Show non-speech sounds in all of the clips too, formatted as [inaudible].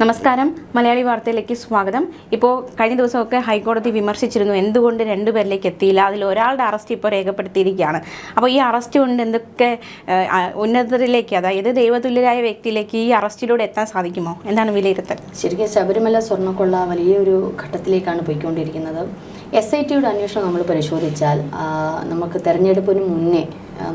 നമസ്കാരം. മലയാളി വാർത്തയിലേക്ക് സ്വാഗതം. ഇപ്പോൾ കഴിഞ്ഞ ദിവസമൊക്കെ ഹൈക്കോടതി വിമർശിച്ചിരുന്നു എന്തുകൊണ്ട് രണ്ടുപേരിലേക്ക് എത്തിയില്ല. അതിൽ ഒരാളുടെ അറസ്റ്റ് ഇപ്പോൾ രേഖപ്പെടുത്തിയിരിക്കുകയാണ്. അപ്പോൾ ഈ അറസ്റ്റ് കൊണ്ട് എന്തൊക്കെ ഉന്നതരിലേക്ക് അതായത് ദൈവതുല്യരായ വ്യക്തിയിലേക്ക് ഈ അറസ്റ്റിലൂടെ എത്താൻ സാധിക്കുമോ? എന്താണ് വിലയിരുത്തൽ? ശരിക്കും ശബരിമല സ്വർണക്കൊള്ള വലിയൊരു ഘട്ടത്തിലേക്കാണ് പോയിക്കൊണ്ടിരിക്കുന്നത്. എസ് ഐ ടിയുടെ അന്വേഷണം നമ്മൾ പരിശോധിച്ചാൽ നമുക്ക് തെരഞ്ഞെടുപ്പിന് മുന്നേ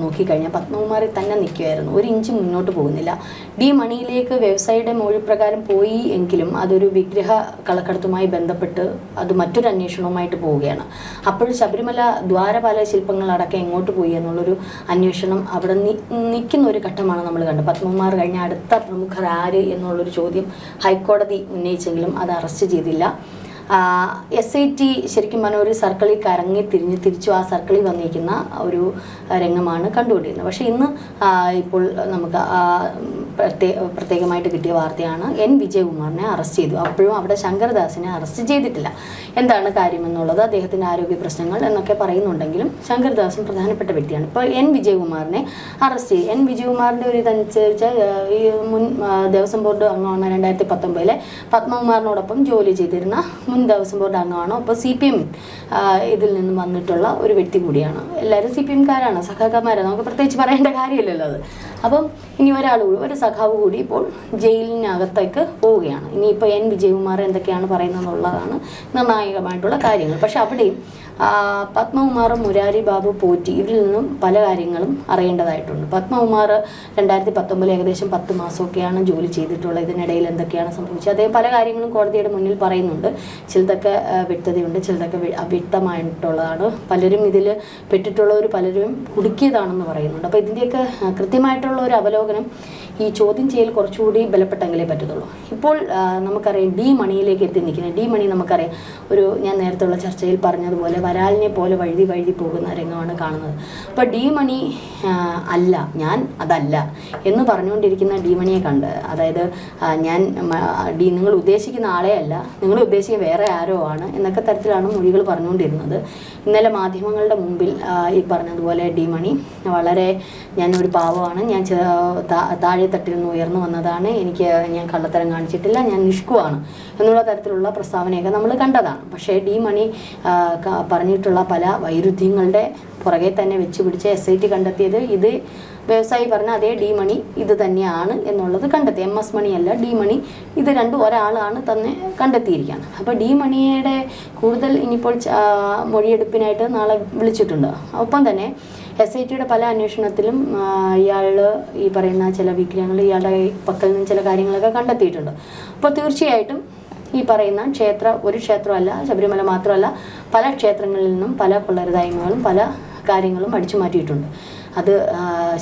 നോക്കിക്കഴിഞ്ഞാൽ പത്മകുമാരി തന്നെ നിൽക്കുമായിരുന്നു ഒരു ഇഞ്ച് മുന്നോട്ട് പോകുന്നില്ല. ഡി മണിയിലേക്ക് വ്യവസായിയുടെ മൊഴിപ്രകാരം പോയി എങ്കിലും അതൊരു വിഗ്രഹ കളക്കടത്തുമായി ബന്ധപ്പെട്ട് അത് മറ്റൊരു അന്വേഷണവുമായിട്ട് പോവുകയാണ്. അപ്പോൾ ശബരിമല ദ്വാരപാല ശില്പങ്ങളടക്കം എങ്ങോട്ട് പോയി എന്നുള്ളൊരു അന്വേഷണം അവിടെ നിൽക്കുന്ന ഒരു ഘട്ടമാണ് നമ്മൾ കണ്ടത്. പത്മകുമാർ കഴിഞ്ഞ അടുത്ത പ്രമുഖർ ആര് എന്നുള്ളൊരു ചോദ്യം ഹൈക്കോടതി ഉന്നയിച്ചെങ്കിലും അത് അറസ്റ്റ് ചെയ്തില്ല. എസ് ഐ ടി ശരിക്കും പറഞ്ഞാൽ ഒരു സർക്കിളിൽ കറങ്ങി തിരിഞ്ഞ് തിരിച്ചു ആ സർക്കിളിൽ വന്നിരിക്കുന്ന ഒരു രംഗമാണ് കണ്ടുകൊണ്ടിരുന്നത്. പക്ഷേ ഇന്ന് ഇപ്പോൾ നമുക്ക് പ്രത്യേകമായിട്ട് കിട്ടിയ വാർത്തയാണ് എൻ വിജയകുമാറിനെ അറസ്റ്റ് ചെയ്തു. അപ്പോഴും അവിടെ ശങ്കർദാസിനെ അറസ്റ്റ് ചെയ്തിട്ടില്ല. എന്താണ് കാര്യമെന്നുള്ളത് അദ്ദേഹത്തിന്റെ ആരോഗ്യ പ്രശ്നങ്ങൾ എന്നൊക്കെ പറയുന്നുണ്ടെങ്കിലും ശങ്കർദാസും പ്രധാനപ്പെട്ട വ്യക്തിയാണ്. ഇപ്പോൾ എൻ വിജയകുമാറിനെ അറസ്റ്റ് ചെയ്തു. എൻ വിജയകുമാറിന്റെ ഒരു ഇതനുസരിച്ച് ഈ മുൻ ദേവസ്വം ബോർഡ് അംഗമാണ് രണ്ടായിരത്തി പത്തൊമ്പതിലെ പത്മകുമാറിനോടൊപ്പം ജോലി ചെയ്തിരുന്ന മുൻ ദേവസ്വം ബോർഡ് അംഗമാണ്? അപ്പോൾ സി പി എം ഇതിൽ നിന്നും വന്നിട്ടുള്ള ഒരു വ്യക്തി കൂടിയാണ്. എല്ലാവരും സി പി എംകാരാണ് സഖാക്കന്മാരാണ്. നമുക്ക് പ്രത്യേകിച്ച് പറയേണ്ട കാര്യമില്ലല്ലോ അത്. അപ്പം ഇനി ഒരാൾ ഒരു സഖാവ് കൂടി ഇപ്പോൾ ജയിലിനകത്തേക്ക് പോവുകയാണ്. ഇനിയിപ്പോൾ എൻ വിജയകുമാർ എന്തൊക്കെയാണ് പറയുന്നത് എന്നുള്ളതാണ് നിർണായകമായിട്ടുള്ള കാര്യങ്ങൾ. പക്ഷെ അവിടെയും പത്മകുമാർ മുരാരി ബാബു പോറ്റി ഇവരിൽ നിന്നും പല കാര്യങ്ങളും അറിയേണ്ടതായിട്ടുണ്ട്. പത്മകുമാർ രണ്ടായിരത്തി പത്തൊമ്പതിൽ ഏകദേശം പത്ത് മാസമൊക്കെയാണ് ജോലി ചെയ്തിട്ടുള്ളത്. ഇതിനിടയിൽ എന്തൊക്കെയാണ് സംഭവിച്ചത്? അദ്ദേഹം പല കാര്യങ്ങളും കോടതിയുടെ മുന്നിൽ പറയുന്നുണ്ട്. ചിലതൊക്കെ വ്യക്തതയുണ്ട് ചിലതൊക്കെ വ്യ- അവ്യക്തമായിട്ടുള്ളതാണ്. പലരും ഇതിൽ പെട്ടിട്ടുള്ളവർ പലരും കുടുക്കിയതാണെന്ന് പറയുന്നുണ്ട്. അപ്പോൾ ഇതിന്റെയൊക്കെ കൃത്യമായിട്ടുള്ള ഒരു അവലോകനം ഈ ചോദ്യം ചെയ്യൽ കുറച്ചുകൂടി ബലപ്പെട്ടെങ്കിലേ പറ്റത്തുള്ളൂ. ഇപ്പോൾ നമുക്കറിയാം ഡി മണിയിലേക്ക് എത്തി നിൽക്കുന്നത്. ഡി മണി നമുക്കറിയാം ഒരു ഞാൻ നേരത്തെ ഉള്ള ചർച്ചയിൽ പറഞ്ഞതുപോലെ വരാലിനെ പോലെ വഴുതി വഴുതി പോകുന്ന രംഗമാണ് കാണുന്നത്. അപ്പോൾ ഡി മണി അല്ല ഞാൻ അതല്ല എന്ന് പറഞ്ഞുകൊണ്ടിരിക്കുന്ന ഡി മണിയെ കണ്ട് അതായത് ഞാൻ ഡി നിങ്ങൾ ഉദ്ദേശിക്കുന്ന ആളെ അല്ല നിങ്ങൾ ഉദ്ദേശിക്കുന്ന വേറെ ആരോ ആണ് എന്നൊക്കെ തരത്തിലാണ് മൊഴികൾ പറഞ്ഞുകൊണ്ടിരുന്നത്. ഇന്നലെ മാധ്യമങ്ങളുടെ മുമ്പിൽ ഈ പറഞ്ഞതുപോലെ ഡി മണി വളരെ ഞാനൊരു പാവമാണ് ഞാൻ താഴെ തട്ടിൽ നിന്ന് ഉയർന്നു വന്നതാണ്. എനിക്ക് ഞാൻ കള്ളത്തരം കാണിച്ചിട്ടില്ല ഞാൻ നിഷ്കുവാണ് എന്നുള്ള തരത്തിലുള്ള പ്രസ്താവനയൊക്കെ നമ്മൾ കണ്ടതാണ്. പക്ഷേ ഡി മണി പറഞ്ഞിട്ടുള്ള പല വൈരുദ്ധ്യങ്ങളുടെ പുറകെ തന്നെ വെച്ച് പിടിച്ച് എസ് ഐ ടി കണ്ടെത്തിയത് ഇത് വ്യവസായി പറഞ്ഞ അതേ ഡി മണി ഇത് തന്നെയാണ് എന്നുള്ളത് കണ്ടെത്തി. എം എസ് മണിയല്ല ഡി മണി ഇത് രണ്ടും ഒരാളാണ് തന്നെ കണ്ടെത്തിയിരിക്കുകയാണ്. അപ്പോൾ ഡി മണിയുടെ കൂടുതൽ ഇനിയിപ്പോൾ മൊഴിയെടുപ്പിനായിട്ട് നാളെ വിളിച്ചിട്ടുണ്ട്. ഒപ്പം തന്നെ എസ് ഐ ടിയുടെ പല അന്വേഷണത്തിലും ഇയാൾ ഈ പറയുന്ന ചില വിഗ്രഹങ്ങൾ ഇയാളുടെ പക്കൽ നിന്ന് ചില കാര്യങ്ങളൊക്കെ കണ്ടെത്തിയിട്ടുണ്ട്. അപ്പോൾ തീർച്ചയായിട്ടും ഈ പറയുന്ന ക്ഷേത്ര ഒരു ക്ഷേത്രമല്ല ശബരിമല മാത്രമല്ല പല ക്ഷേത്രങ്ങളിൽ നിന്നും പല കൊള്ളരുതായ്മകളും പല കാര്യങ്ങളും അടിച്ചു മാറ്റിയിട്ടുണ്ട്. അത്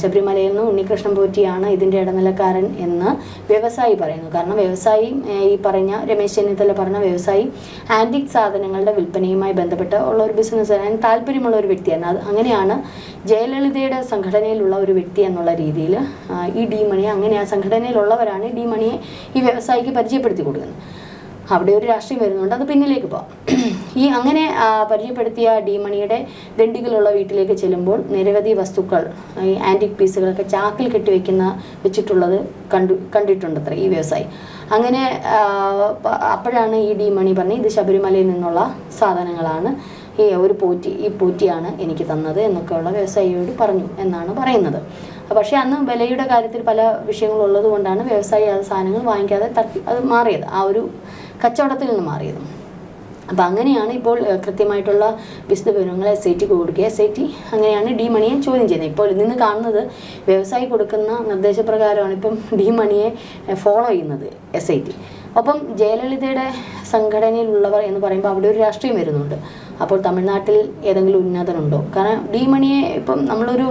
ശബരിമലയിൽ നിന്ന് ഉണ്ണികൃഷ്ണൻ പോറ്റിയാണ് ഇതിന്റെ ഇടനിലക്കാരൻ എന്ന് വ്യവസായി പറയുന്നു. കാരണം വ്യവസായി ഈ പറഞ്ഞ രമേശ് ചെന്നിത്തല പറഞ്ഞ വ്യവസായി ആന്റിക് സാധനങ്ങളുടെ വിൽപ്പനയുമായി ബന്ധപ്പെട്ട് ഉള്ള ഒരു ബിസിനസ് അതിന് താല്പര്യമുള്ള ഒരു വ്യക്തിയാണ്. അത് അങ്ങനെയാണ് ജയലളിതയുടെ സംഘടനയിലുള്ള ഒരു വ്യക്തി എന്നുള്ള രീതിയിൽ ഈ ഡി മണിയെ അങ്ങനെ ആ സംഘടനയിലുള്ളവരാണ് ഡി മണിയെ ഈ വ്യവസായിക്ക് പരിചയപ്പെടുത്തി കൊടുക്കുന്നത്. അവിടെ ഒരു രാഷ്ട്രീയം വരുന്നുണ്ട് അത് പിന്നിലേക്ക് പോവാം. [clears throat] ഈ അങ്ങനെ പരിചയപ്പെടുത്തിയ ഡിമണിയുടെ ദണ്ഡികളുള്ള വീട്ടിലേക്ക് ചെല്ലുമ്പോൾ നിരവധി വസ്തുക്കൾ ഈ ആന്റിക് പീസുകളൊക്കെ ചാക്കിൽ കെട്ടിവെക്കുന്ന വെച്ചിട്ടുള്ളത് കണ്ടു കണ്ടിട്ടുണ്ട് അത്ര ഈ വ്യവസായി. അങ്ങനെ അപ്പോഴാണ് ഈ ഡിമണി പറഞ്ഞ് ഇത് ശബരിമലയിൽ നിന്നുള്ള സാധനങ്ങളാണ് ഈ ഒരു പോറ്റി ഈ പോറ്റിയാണ് എനിക്ക് തന്നത് എന്നൊക്കെയുള്ള വ്യവസായിയോട് പറഞ്ഞു എന്നാണ് പറയുന്നത്. പക്ഷേ അന്ന് വിലയുടെ കാര്യത്തിൽ പല വിഷയങ്ങളുള്ളത് കൊണ്ടാണ് വ്യവസായി ആ സാധനങ്ങൾ വാങ്ങിക്കാതെ തട്ടി അത് മാറിയത്. ആ ഒരു കച്ചവടത്തിൽ നിന്ന് മാറിയത്. അപ്പോൾ അങ്ങനെയാണ് ഇപ്പോൾ കൃത്യമായിട്ടുള്ള വിശദ വിവരങ്ങൾ എസ് ഐ ടി കൊടുക്കുക. എസ് ഐ ടി അങ്ങനെയാണ് ഡി മണിയെ ചോദ്യം ചെയ്യുന്നത്. ഇപ്പോൾ നിന്ന് കാണുന്നത് വ്യവസായി കൊടുക്കുന്ന നിർദ്ദേശപ്രകാരമാണ് ഇപ്പം ഡി മണിയെ ഫോളോ ചെയ്യുന്നത് എസ് ഐ ടി ഒപ്പം ജയലളിതയുടെ സംഘടനയിലുള്ളവർ എന്ന് പറയുമ്പോൾ അവിടെ ഒരു രാഷ്ട്രീയം വരുന്നുണ്ട്. അപ്പോൾ തമിഴ്നാട്ടിൽ ഏതെങ്കിലും ഉന്നതനുണ്ടോ? കാരണം ഡി മണിയെ ഇപ്പം നമ്മളൊരു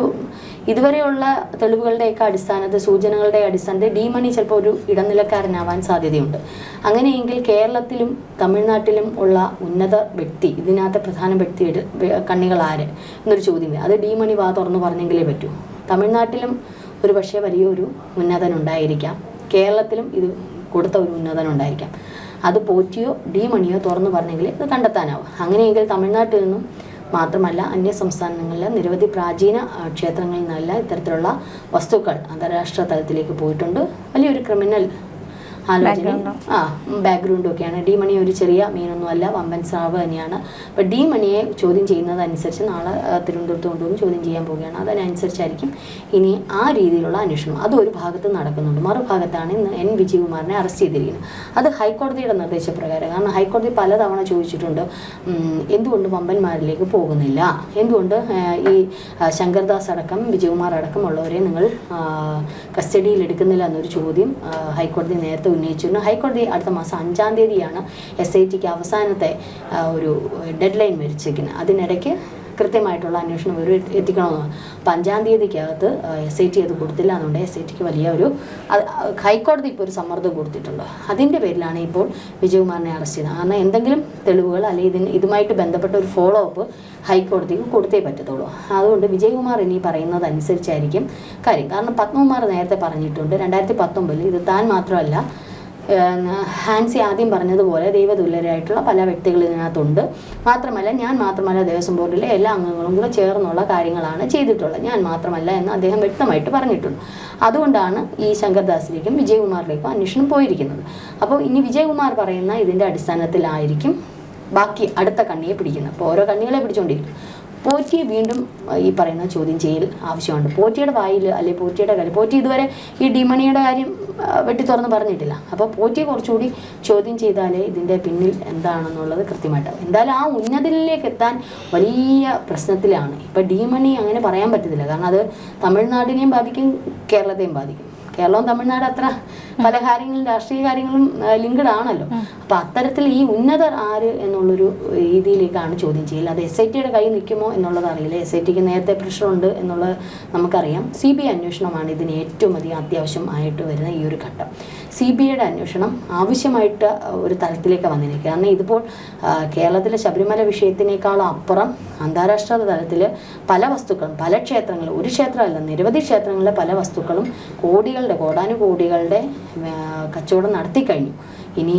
ഇതുവരെയുള്ള തെളിവുകളുടെയൊക്കെ അടിസ്ഥാനത്തിൽ സൂചനകളുടെ അടിസ്ഥാനത്തിൽ ഡി മണി ചിലപ്പോൾ ഒരു ഇടനിലക്കാരനാവാൻ സാധ്യതയുണ്ട്. അങ്ങനെയെങ്കിൽ കേരളത്തിലും തമിഴ്നാട്ടിലും ഉള്ള ഉന്നത വ്യക്തി ഇതിനകത്തെ പ്രധാന വ്യക്തിയുടെ കണ്ണികൾ ആര് എന്നൊരു ചോദ്യം അത് ഡി മണി വാ തുറന്നു പറഞ്ഞെങ്കിലേ പറ്റൂ. തമിഴ്നാട്ടിലും ഒരു പക്ഷേ വലിയൊരു ഉന്നതനുണ്ടായിരിക്കാം. കേരളത്തിലും ഇത് കൊടുത്ത ഒരു ഉന്നതനുണ്ടായിരിക്കാം. അത് പോറ്റിയോ ഡി മണിയോ തുറന്നു പറഞ്ഞെങ്കിൽ ഇത് കണ്ടെത്താനാവും. അങ്ങനെയെങ്കിൽ തമിഴ്നാട്ടിൽ നിന്നും മാത്രമല്ല അന്യ സംസ്ഥാനങ്ങളിലെ നിരവധി പ്രാചീന ക്ഷേത്രങ്ങളിൽ നിന്നെല്ലാം ഇത്തരത്തിലുള്ള വസ്തുക്കൾ അന്താരാഷ്ട്ര തലത്തിലേക്ക് പോയിട്ടുണ്ട്. വലിയൊരു ക്രിമിനൽ ആലോചന ആ ബാക്ക്ഗ്രൗണ്ടും ഒക്കെയാണ്. ഡി മണി ഒരു ചെറിയ മീനൊന്നും അല്ല വമ്പൻ സ്രാവ് തന്നെയാണ്. അപ്പോൾ ഡി മണിയെ ചോദ്യം ചെയ്യുന്നതനുസരിച്ച് നാളെ തിരുവനന്തപുരത്ത് കൊണ്ടുവന്ന് ചോദ്യം ചെയ്യാൻ പോവുകയാണ്. അതിനനുസരിച്ചായിരിക്കും ഇനി ആ രീതിയിലുള്ള അന്വേഷണം. അത് ഒരു ഭാഗത്ത് നടക്കുന്നുണ്ട്. മറുഭാഗത്താണ് ഇന്ന് എൻ. വിജയകുമാറിനെ അറസ്റ്റ് ചെയ്തിരിക്കുന്നത്. അത് ഹൈക്കോടതിയുടെ നിർദ്ദേശപ്രകാരം. കാരണം ഹൈക്കോടതി പലതവണ ചോദിച്ചിട്ടുണ്ട് എന്തുകൊണ്ട് വമ്പന്മാരിലേക്ക് പോകുന്നില്ല? എന്തുകൊണ്ട് ഈ ശങ്കർദാസ് അടക്കം വിജയകുമാർ അടക്കമുള്ളവരെ നിങ്ങൾ കസ്റ്റഡിയിൽ എടുക്കുന്നില്ല എന്നൊരു ചോദ്യം ഹൈക്കോടതി നേരത്തെ ഉന്നയിച്ചിരുന്നു ഹൈക്കോടതി അടുത്ത മാസം അഞ്ചാം തീയതിയാണ് എസ് ഐ ടിക്ക് അവസാനത്തെ ഒരു ഡെഡ് ലൈൻ വരിച്ചിരിക്കുന്നത് അതിനിടയ്ക്ക് കൃത്യമായിട്ടുള്ള അന്വേഷണം ഒരു എത്തിക്കണമെന്ന് അപ്പം അഞ്ചാം തീയതിക്കകത്ത് എസ് ഐ ടി അത് കൊടുത്തില്ല. എന്നുണ്ട് എസ് ഐ ടിക്ക് വലിയ ഒരു ഹൈക്കോടതി ഇപ്പോൾ ഒരു സമ്മർദ്ദം കൊടുത്തിട്ടുണ്ട്. അതിന്റെ പേരിലാണ് ഇപ്പോൾ വിജയകുമാറിനെ അറസ്റ്റ് ചെയ്തത്. കാരണം എന്തെങ്കിലും തെളിവുകൾ അല്ലെങ്കിൽ ഇതിന് ഇതുമായിട്ട് ബന്ധപ്പെട്ട ഒരു ഫോളോ അപ്പ് ഹൈക്കോടതിക്ക് കൊടുത്തേ പറ്റത്തുള്ളൂ. അതുകൊണ്ട് വിജയകുമാർ ഇനി പറയുന്നത് അനുസരിച്ചായിരിക്കും കാര്യം. കാരണം പത്മകുമാർ നേരത്തെ പറഞ്ഞിട്ടുണ്ട് രണ്ടായിരത്തി പത്തൊമ്പതിൽ ഇത് താൻ മാത്രമല്ല ഹാൻസി ആദ്യം പറഞ്ഞതുപോലെ ദൈവതുല്യരായിട്ടുള്ള പല വ്യക്തികൾ ഇതിനകത്തുണ്ട്. മാത്രമല്ല ഞാൻ മാത്രമല്ല ദേവസ്വം ബോർഡിലെ എല്ലാ അംഗങ്ങളും കൂടെ ചേർന്നുള്ള കാര്യങ്ങളാണ് ചെയ്തിട്ടുള്ളത്. ഞാൻ മാത്രമല്ല എന്ന് അദ്ദേഹം വ്യക്തമായിട്ട് പറഞ്ഞിട്ടുണ്ട്. അതുകൊണ്ടാണ് ഈ ശങ്കർദാസിലേക്കും വിജയകുമാറിലേക്കും അന്വേഷണം പോയിരിക്കുന്നത്. അപ്പോൾ ഇനി വിജയകുമാർ പറയുന്ന ഇതിന്റെ അടിസ്ഥാനത്തിലായിരിക്കും ബാക്കി അടുത്ത കണ്ണിയെ പിടിക്കുന്നത്. അപ്പോൾ ഓരോ കണ്ണികളെ പിടിച്ചുകൊണ്ടിരിക്കും പോറ്റിയെ വീണ്ടും ഈ പറയുന്ന ചോദ്യം ചെയ്യൽ ആവശ്യമുണ്ട് പോറ്റിയുടെ വായിൽ അല്ലെങ്കിൽ പോറ്റിയുടെ കാര്യം പോറ്റി ഇതുവരെ ഈ ഡിമണിയുടെ കാര്യം വെട്ടി തുറന്ന് പറഞ്ഞിട്ടില്ല. അപ്പോൾ പോറ്റിയെ കുറച്ചുകൂടി ചോദ്യം ചെയ്താലേ ഇതിന്റെ പിന്നിൽ എന്താണെന്നുള്ളത് കൃത്യമായിട്ട് എന്തായാലും ആ ഉന്നതിലേക്ക് എത്താൻ വലിയ പ്രശ്നത്തിലാണ്. ഇപ്പം ഡിമണി അങ്ങനെ പറയാൻ പറ്റത്തില്ല. കാരണം അത് തമിഴ്നാടിനെയും ബാധിക്കും കേരളത്തെയും ബാധിക്കും. കേരളവും തമിഴ്നാട് അത്ര പല കാര്യങ്ങളും രാഷ്ട്രീയ കാര്യങ്ങളും ലിങ്ക്ഡ് ആണല്ലോ. അപ്പൊ അത്തരത്തിൽ ഈ ഉന്നതർ ആര് എന്നുള്ളൊരു രീതിയിലേക്കാണ് ചോദ്യം ചെയ്യൽ അത് എസ് ഐ ടിയുടെ കൈ നിൽക്കുമോ എന്നുള്ളത് അറിയില്ല. എസ് ഐ ടിക്ക് നേരത്തെ പ്രഷറുണ്ട് എന്നുള്ളത് നമുക്കറിയാം. സി ബി ഐ അന്വേഷണമാണ് ഇതിന് ഏറ്റവും അധികം അത്യാവശ്യം ആയിട്ട് വരുന്ന ഈ ഒരു ഘട്ടം. സി ബി ഐയുടെ അന്വേഷണം ആവശ്യമായിട്ട് ഒരു തലത്തിലേക്ക് വന്നിരിക്കുക കാരണം ഇതിപ്പോൾ കേരളത്തിലെ ശബരിമല വിഷയത്തിനേക്കാളും അപ്പുറം അന്താരാഷ്ട്ര തലത്തിൽ പല വസ്തുക്കളും പല ക്ഷേത്രങ്ങളും ഒരു ക്ഷേത്രമല്ല നിരവധി ക്ഷേത്രങ്ങളിലെ പല വസ്തുക്കളും കോടികളുടെ കോടാനുകോടികളുടെ കച്ചവടം നടത്തി കഴിഞ്ഞു. ഇനി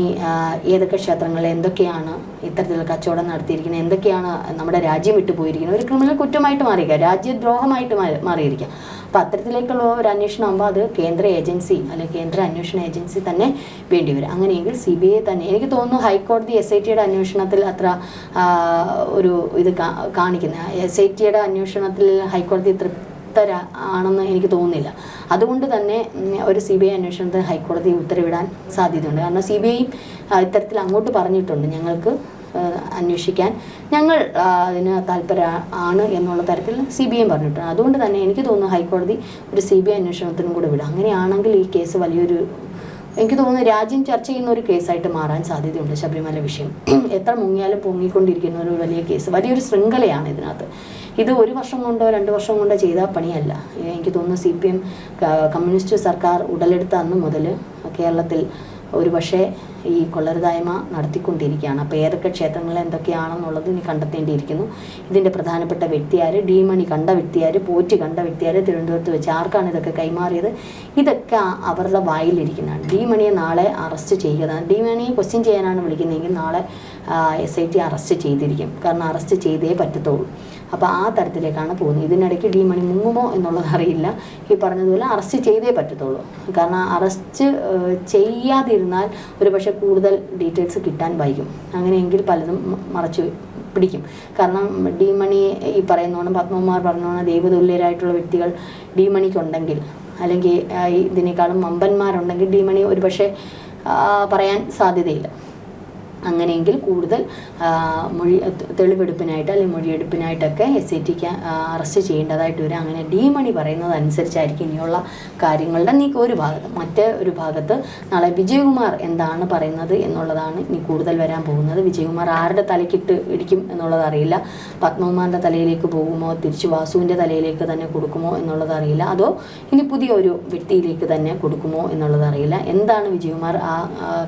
ഏതൊക്കെ ക്ഷേത്രങ്ങളിൽ എന്തൊക്കെയാണ് ഇത്തരത്തിലുള്ള കച്ചവടം നടത്തിയിരിക്കുന്നത് എന്തൊക്കെയാണ് നമ്മുടെ രാജ്യം വിട്ടു പോയിരിക്കുന്നത് ഒരു ക്രിമിനൽ കുറ്റമായിട്ട് മാറിയിരിക്കുക രാജ്യദ്രോഹമായിട്ട് മാറി മാറിയിരിക്കുക. അപ്പോൾ അത്തരത്തിലേക്കുള്ള ഒരു അന്വേഷണം ആകുമ്പോൾ അത് കേന്ദ്ര ഏജൻസി അല്ലെങ്കിൽ കേന്ദ്ര അന്വേഷണ ഏജൻസി തന്നെ വേണ്ടിവരും. അങ്ങനെയെങ്കിൽ സി ബി ഐ തന്നെ എനിക്ക് തോന്നുന്നു ഹൈക്കോടതി എസ് ഐ ടിയുടെ അന്വേഷണത്തിൽ അത്ര ഒരു ഇത് കാണിക്കുന്ന എസ് ഐ ടിയുടെ അന്വേഷണത്തിൽ ഹൈക്കോടതി തൃപ്തര ആണെന്ന് എനിക്ക് തോന്നുന്നില്ല. അതുകൊണ്ട് തന്നെ ഒരു സി ബി ഐ അന്വേഷണത്തിന് ഹൈക്കോടതി ഉത്തരവിടാൻ സാധ്യതയുണ്ട്. കാരണം സി ബി ഐ ഇത്തരത്തിൽ അങ്ങോട്ട് പറഞ്ഞിട്ടുണ്ട് ഞങ്ങൾക്ക്. അന്വേഷിക്കാൻ. ഞങ്ങൾ അതിന് താല്പര്യ ആണ് എന്നുള്ള തരത്തിൽ സി ബി ഐ പറഞ്ഞിട്ടുണ്ട് അതുകൊണ്ട് തന്നെ എനിക്ക് തോന്നുന്നു ഹൈക്കോടതി ഒരു സി ബി ഐ അന്വേഷണത്തിനും കൂടെ വിടും. അങ്ങനെയാണെങ്കിൽ ഈ കേസ് വലിയൊരു എനിക്ക് തോന്നുന്നു രാജ്യം ചർച്ച ചെയ്യുന്ന ഒരു കേസായിട്ട് മാറാൻ സാധ്യതയുണ്ട് ശബരിമല വിഷയം. [clears throat] എത്ര മുങ്ങിയാലും പൊങ്ങിക്കൊണ്ടിരിക്കുന്ന ഒരു വലിയ കേസ് വലിയൊരു ശൃംഖലയാണ് ഇതിനകത്ത്. ഇത് ഒരു വർഷം കൊണ്ടോ രണ്ട് വർഷം കൊണ്ടോ ചെയ്ത പണിയല്ല. എനിക്ക് തോന്നുന്നു സി പി എം കമ്മ്യൂണിസ്റ്റ് സർക്കാർ ഉടലെടുത്ത അന്ന് മുതൽ കേരളത്തിൽ ഒരു പക്ഷേ ഈ കൊള്ളരുതായ്മ നടത്തിക്കൊണ്ടിരിക്കുകയാണ്. അപ്പോൾ ഏതൊക്കെ ക്ഷേത്രങ്ങളിൽ എന്തൊക്കെയാണെന്നുള്ളത് ഇനി കണ്ടെത്തേണ്ടിയിരിക്കുന്നു. ഇതിന്റെ പ്രധാനപ്പെട്ട വ്യക്തിയാർ ഡീമണി കണ്ട വ്യക്തിയാർ പോറ്റി കണ്ട വ്യക്തിയാർ തിരുവനന്തപുരത്ത് വെച്ച് ആർക്കാണ് ഇതൊക്കെ കൈമാറിയത്? ഇതൊക്കെ അവരുടെ വായിലിരിക്കുന്നതാണ്. ഡീമണിയെ നാളെ അറസ്റ്റ് ചെയ്യുക. ഡീമണിയെ ക്വസ്റ്റ്യൻ ചെയ്യാനാണ് വിളിക്കുന്നതെങ്കിൽ നാളെ എസ് ഐ ടി അറസ്റ്റ് ചെയ്തിരിക്കും. കാരണം അറസ്റ്റ് ചെയ്തേ പറ്റത്തുള്ളൂ. അപ്പോൾ ആ തരത്തിലേക്കാണ് പോകുന്നത്. ഇതിനിടയ്ക്ക് ഡി മണി മുങ്ങുമോ എന്നുള്ളത് അറിയില്ല. ഈ പറഞ്ഞതുപോലെ അറസ്റ്റ് ചെയ്തേ പറ്റത്തുള്ളൂ. കാരണം അറസ്റ്റ് ചെയ്യാതിരുന്നാൽ ഒരു പക്ഷേ കൂടുതൽ ഡീറ്റെയിൽസ് കിട്ടാൻ വൈകും. അങ്ങനെയെങ്കിൽ പലതും മറച്ചു പിടിക്കും. കാരണം ഡി മണി ഈ പറയുന്നോണം പത്മകുമാർ പറഞ്ഞോണം ദൈവതുല്യരായിട്ടുള്ള വ്യക്തികൾ ഡി മണിക്കുണ്ടെങ്കിൽ അല്ലെങ്കിൽ ഇതിനേക്കാളും മമ്പന്മാരുണ്ടെങ്കിൽ ഡി മണി ഒരു പക്ഷേ പറയാൻ സാധ്യതയില്ല. അങ്ങനെയെങ്കിൽ കൂടുതൽ മൊഴി തെളിവെടുപ്പിനായിട്ട് അല്ലെങ്കിൽ മൊഴിയെടുപ്പിനായിട്ടൊക്കെ എസ് ഐ ടിക്ക് അറസ്റ്റ് ചെയ്യേണ്ടതായിട്ട് വരും അങ്ങനെ ഡി മണി പറയുന്നത് അനുസരിച്ചായിരിക്കും ഇനിയുള്ള കാര്യങ്ങളുടെ നീക്കം. ഒരു ഭാഗത്ത് മറ്റേ ഒരു ഭാഗത്ത് നാളെ വിജയകുമാർ എന്താണ് പറയുന്നത് എന്നുള്ളതാണ് ഇനി കൂടുതൽ വരാൻ പോകുന്നത്. വിജയകുമാർ ആരുടെ തലക്കിട്ട് ഇടിക്കും എന്നുള്ളത് അറിയില്ല. പത്മകുമാറിന്റെ തലയിലേക്ക് പോകുമോ? തിരിച്ച് വാസുവിന്റെ തലയിലേക്ക് തന്നെ കൊടുക്കുമോ എന്നുള്ളത് അറിയില്ല. അതോ ഇനി പുതിയ ഒരു വ്യക്തിയിലേക്ക് തന്നെ കൊടുക്കുമോ എന്നുള്ളത് അറിയില്ല. എന്താണ് വിജയകുമാർ ആ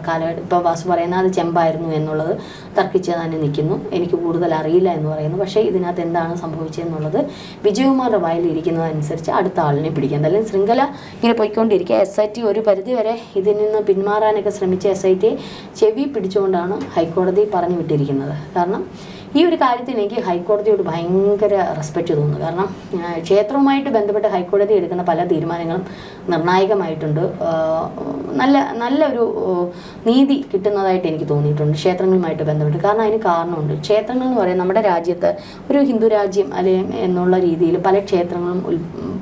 കാലഘട്ടം? ഇപ്പോൾ വാസു പറയുന്നത് അത് ചെമ്പായിരുന്നു. എന്നുള്ളത് തർക്കിച്ച് തന്നെ നിൽക്കുന്നു. എനിക്ക് കൂടുതൽ അറിയില്ല എന്ന് പറയുന്നു. പക്ഷേ ഇതിനകത്ത് എന്താണ് സംഭവിച്ചതെന്നുള്ളത് വിജയകുമാറിന്റെ വായിൽ ഇരിക്കുന്നതനുസരിച്ച് അടുത്ത ആളിനെ പിടിക്കാം. എന്തായാലും ശൃംഖല ഇങ്ങനെ പോയിക്കൊണ്ടിരിക്കുക. എസ് ഐ ടി ഒരു പരിധിവരെ ഇതിൽ നിന്ന് പിന്മാറാനൊക്കെ ശ്രമിച്ച എസ് ഐ ടി ചെവി പിടിച്ചുകൊണ്ടാണ് ഹൈക്കോടതി പറഞ്ഞു വിട്ടിരിക്കുന്നത് കാരണം ഈ ഒരു കാര്യത്തിൽ എനിക്ക് ഹൈക്കോടതിയോട് ഭയങ്കര റെസ്പെക്റ്റ് തോന്നുന്നു. കാരണം ക്ഷേത്രവുമായിട്ട് ബന്ധപ്പെട്ട് ഹൈക്കോടതി എടുക്കുന്ന പല തീരുമാനങ്ങളും നിർണായകമായിട്ടുണ്ട്. നല്ല നല്ലൊരു നീതി കിട്ടുന്നതായിട്ട് എനിക്ക് തോന്നിയിട്ടുണ്ട് ക്ഷേത്രങ്ങളുമായിട്ട് ബന്ധപ്പെട്ട്. കാരണം അതിന് കാരണമുണ്ട്. ക്ഷേത്രങ്ങൾ എന്ന് പറയുന്നത് നമ്മുടെ രാജ്യത്ത് ഒരു ഹിന്ദു രാജ്യം അല്ലെങ്കിൽ എന്നുള്ള രീതിയിൽ പല ക്ഷേത്രങ്ങളും ഉൽ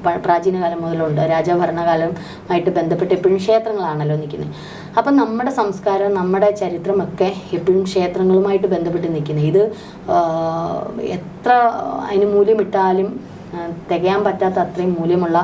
പ- പ്രാചീന കാലം മുതലുണ്ട് രാജാഭരണകാലമായിട്ട് ബന്ധപ്പെട്ട് എപ്പോഴും ക്ഷേത്രങ്ങളാണല്ലോ നിൽക്കുന്നത്. അപ്പം നമ്മുടെ സംസ്കാരം നമ്മുടെ ചരിത്രമൊക്കെ എപ്പോഴും ക്ഷേത്രങ്ങളുമായിട്ട് ബന്ധപ്പെട്ട് നിൽക്കുന്നത് ഇത് എത്ര അതിന് മൂല്യമിട്ടാലും തികയാൻ പറ്റാത്ത അത്രയും മൂല്യമുള്ള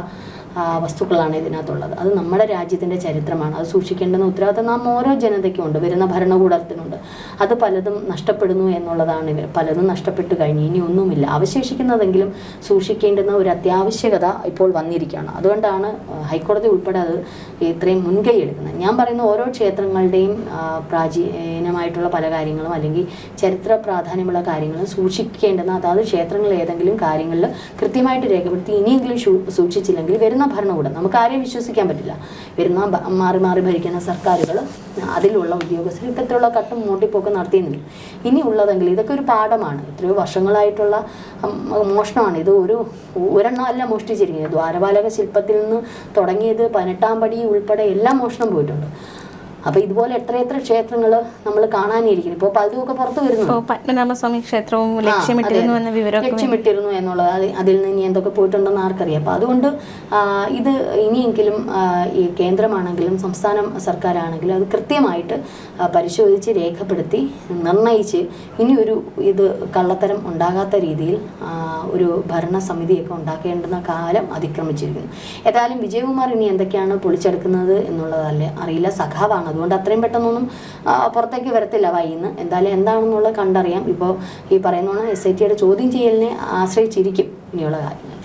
വസ്തുക്കളാണ് ഇതിനകത്തുള്ളത്. അത് നമ്മുടെ രാജ്യത്തിന്റെ ചരിത്രമാണ്. അത് സൂക്ഷിക്കേണ്ടുന്ന ഉത്തരവാദിത്തം നാം ഓരോ ജനതയ്ക്കുമുണ്ട്. വരുന്ന ഭരണകൂടത്തിനുണ്ട്. അത് പലതും നഷ്ടപ്പെടുന്നു എന്നുള്ളതാണ് ഇവർ പലതും നഷ്ടപ്പെട്ടു കഴിഞ്ഞു. ഇനി ഒന്നുമില്ല. അവശേഷിക്കുന്നതെങ്കിലും സൂക്ഷിക്കേണ്ടുന്ന ഒരു അത്യാവശ്യകത ഇപ്പോൾ വന്നിരിക്കുകയാണ്. അതുകൊണ്ടാണ് ഹൈക്കോടതി ഉൾപ്പെടെ അത് ഇത്രയും മുൻകൈ എടുക്കുന്നത്. ഞാൻ പറയുന്ന ഓരോ ക്ഷേത്രങ്ങളുടെയും പ്രാചീനമായിട്ടുള്ള പല കാര്യങ്ങളും അല്ലെങ്കിൽ ചരിത്ര പ്രാധാന്യമുള്ള കാര്യങ്ങളും സൂക്ഷിക്കേണ്ടുന്ന അതായത് ക്ഷേത്രങ്ങൾ ഏതെങ്കിലും കാര്യങ്ങളിൽ കൃത്യമായിട്ട് രേഖപ്പെടുത്തി ഇനിയെങ്കിലും സൂക്ഷിച്ചില്ലെങ്കിൽ വരുന്ന ഭരണകൂടം. നമുക്ക് ആരെയും വിശ്വസിക്കാൻ പറ്റില്ല. വരുന്ന മാറി മാറി ഭരിക്കുന്ന സർക്കാരുകൾ അതിലുള്ള ഉദ്യോഗസ്ഥർ ഇത്തരത്തിലുള്ള കട്ടും മൂട്ടിപ്പോക്ക് നടത്തിയെന്നില്ല ഇനി ഉള്ളതെങ്കിൽ ഇതൊക്കെ ഒരു പാഠമാണ്. എത്രയോ വർഷങ്ങളായിട്ടുള്ള മോഷണമാണ്. ഇത് ഒരു ഒരെണ്ണമല്ല മോഷ്ടിച്ചിരിക്കുന്നത്. ദ്വാരപാലക ശില്പത്തിൽ നിന്ന് തുടങ്ങിയത് പതിനെട്ടാം പടി ഉൾപ്പെടെ എല്ലാം മോഷണം പോയിട്ടുണ്ട്. അപ്പോൾ ഇതുപോലെ എത്ര എത്ര ക്ഷേത്രങ്ങൾ നമ്മൾ കാണാനിരിക്കുന്നു. ഇപ്പോൾ പലതുമൊക്കെ പുറത്ത് വരുന്നു. പത്മനാഭസ്വാമി ക്ഷേത്രവും ലക്ഷ്യമിട്ടിരുന്നു എന്ന വിവരം ലക്ഷ്യമിട്ടിരുന്നു എന്നുള്ളത് അതിൽ നിന്ന് ഇനി എന്തൊക്കെ പോയിട്ടുണ്ടെന്ന് ആർക്കറിയാം. അപ്പോൾ അതുകൊണ്ട് ഇത് ഇനിയെങ്കിലും ഈ കേന്ദ്രമാണെങ്കിലും സംസ്ഥാന സർക്കാരാണെങ്കിലും അത് കൃത്യമായിട്ട് പരിശോധിച്ച് രേഖപ്പെടുത്തി നിർണയിച്ച് ഇനി ഒരു ഇത് കള്ളത്തരം ഉണ്ടാകാത്ത രീതിയിൽ ഒരു ഒരു ഭരണസമിതിയൊക്കെ ഉണ്ടാക്കേണ്ടുന്ന കാലം അതിക്രമിച്ചിരിക്കുന്നു. ഏതായാലും വിജയകുമാർ ഇനി എന്തൊക്കെയാണ് പൊളിച്ചെടുക്കുന്നത് എന്നുള്ളതല്ലേ അറിയില്ല. സഖാവാണ് അതുകൊണ്ട് അത്രയും പെട്ടെന്നൊന്നും പുറത്തേക്ക് വരത്തില്ല വൈകുന്നു എന്തായാലും എന്താണെന്നുള്ളത് കണ്ടറിയാം. ഇപ്പോൾ ഈ പറയുന്ന എസ് ഐ ടിയുടെ ചോദ്യം ചെയ്യലിനെ ആശ്രയിച്ചിരിക്കും ഇനിയുള്ള കാര്യങ്ങൾ.